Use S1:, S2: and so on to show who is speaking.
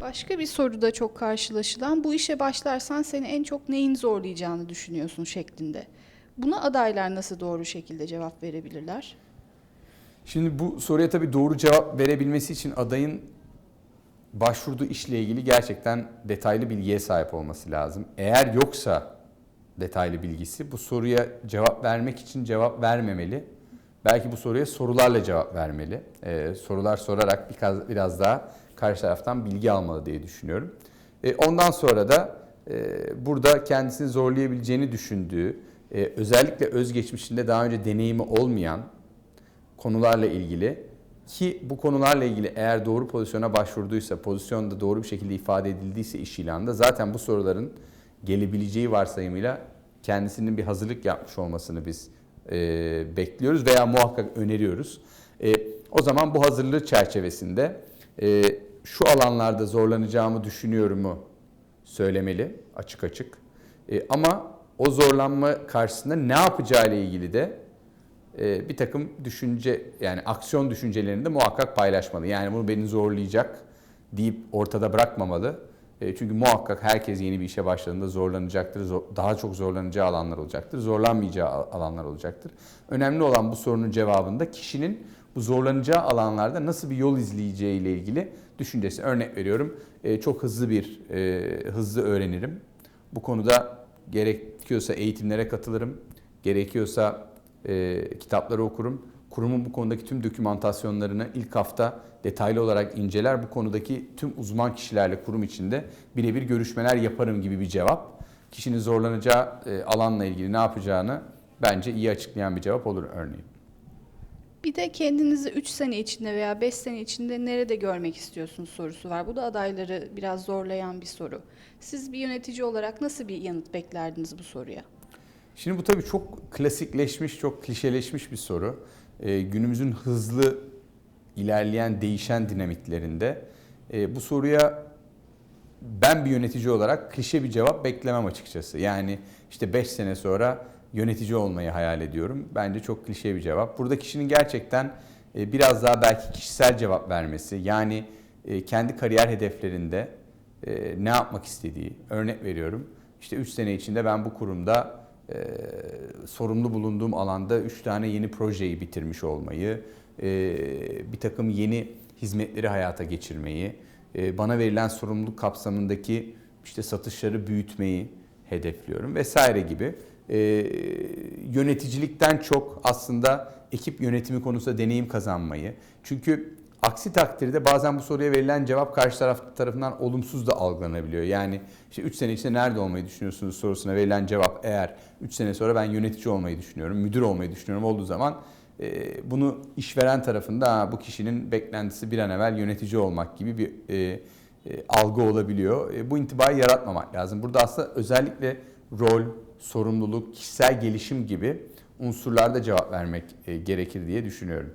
S1: Başka bir soruda çok karşılaşılan bu işe başlarsan seni en çok neyin zorlayacağını düşünüyorsun şeklinde. Buna adaylar nasıl doğru şekilde cevap verebilirler?
S2: Şimdi bu soruya tabii doğru cevap verebilmesi için adayın başvurduğu işle ilgili gerçekten detaylı bilgiye sahip olması lazım. Eğer yoksa detaylı bilgisi bu soruya cevap vermek için cevap vermemeli. Belki bu soruya sorularla cevap vermeli. Ee, sorular sorarak biraz, biraz daha karşı taraftan bilgi almalı diye düşünüyorum. Ee, ondan sonra da e, burada kendisini zorlayabileceğini düşündüğü, e, özellikle özgeçmişinde daha önce deneyimi olmayan konularla ilgili ki bu konularla ilgili eğer doğru pozisyona başvurduysa, pozisyonda doğru bir şekilde ifade edildiyse iş ilanında zaten bu soruların gelebileceği varsayımıyla kendisinin bir hazırlık yapmış olmasını biz e, bekliyoruz veya muhakkak öneriyoruz. E, o zaman bu hazırlığı çerçevesinde e, şu alanlarda zorlanacağımı düşünüyorumu söylemeli açık açık. E, ama o zorlanma karşısında ne yapacağı ile ilgili de e, bir takım düşünce yani aksiyon düşüncelerini de muhakkak paylaşmalı. Yani bunu beni zorlayacak deyip ortada bırakmamalı. E, çünkü muhakkak herkes yeni bir işe başladığında zorlanacaktır. Zor- daha çok zorlanacağı alanlar olacaktır. Zorlanmayacağı al- alanlar olacaktır. Önemli olan bu sorunun cevabında kişinin bu zorlanacağı alanlarda nasıl bir yol izleyeceği ile ilgili düşüncesi. Örnek veriyorum. e, çok hızlı bir e, hızlı öğrenirim. Bu konuda gerekiyorsa eğitimlere katılırım. Gerekiyorsa kitapları okurum. Kurumun bu konudaki tüm dokümantasyonlarını ilk hafta detaylı olarak inceler. Bu konudaki tüm uzman kişilerle kurum içinde birebir görüşmeler yaparım gibi bir cevap. Kişinin zorlanacağı e, alanla ilgili ne yapacağını bence iyi açıklayan bir cevap olur örneğin.
S1: Bir de kendinizi 3 sene içinde veya 5 sene içinde nerede görmek istiyorsunuz sorusu var. Bu da adayları biraz zorlayan bir soru. Siz bir yönetici olarak nasıl bir yanıt beklerdiniz bu soruya?
S2: Şimdi bu tabii çok klasikleşmiş, çok klişeleşmiş bir soru. Ee, günümüzün hızlı ilerleyen, değişen dinamiklerinde e, bu soruya ben bir yönetici olarak klişe bir cevap beklemem açıkçası. Yani işte 5 sene sonra yönetici olmayı hayal ediyorum. Bence çok klişe bir cevap. Burada kişinin gerçekten e, biraz daha belki kişisel cevap vermesi, yani e, kendi kariyer hedeflerinde e, ne yapmak istediği, örnek veriyorum. İşte 3 sene içinde ben bu kurumda e, sorumlu bulunduğum alanda 3 tane yeni projeyi bitirmiş olmayı, e, bir takım yeni hizmetleri hayata geçirmeyi, e, bana verilen sorumluluk kapsamındaki işte satışları büyütmeyi hedefliyorum vesaire gibi. E, yöneticilikten çok aslında ekip yönetimi konusunda deneyim kazanmayı. Çünkü aksi takdirde bazen bu soruya verilen cevap karşı taraf tarafından olumsuz da algılanabiliyor. Yani işte 3 sene içinde nerede olmayı düşünüyorsunuz sorusuna verilen cevap eğer 3 sene sonra ben yönetici olmayı düşünüyorum, müdür olmayı düşünüyorum olduğu zaman e, bunu işveren tarafında "Ha, bu kişinin beklentisi bir an evvel yönetici olmak gibi bir e, e, algı olabiliyor. E, bu intibayı yaratmamak lazım. Burada aslında özellikle rol, sorumluluk, kişisel gelişim gibi unsurlarda cevap vermek e, gerekir diye düşünüyorum.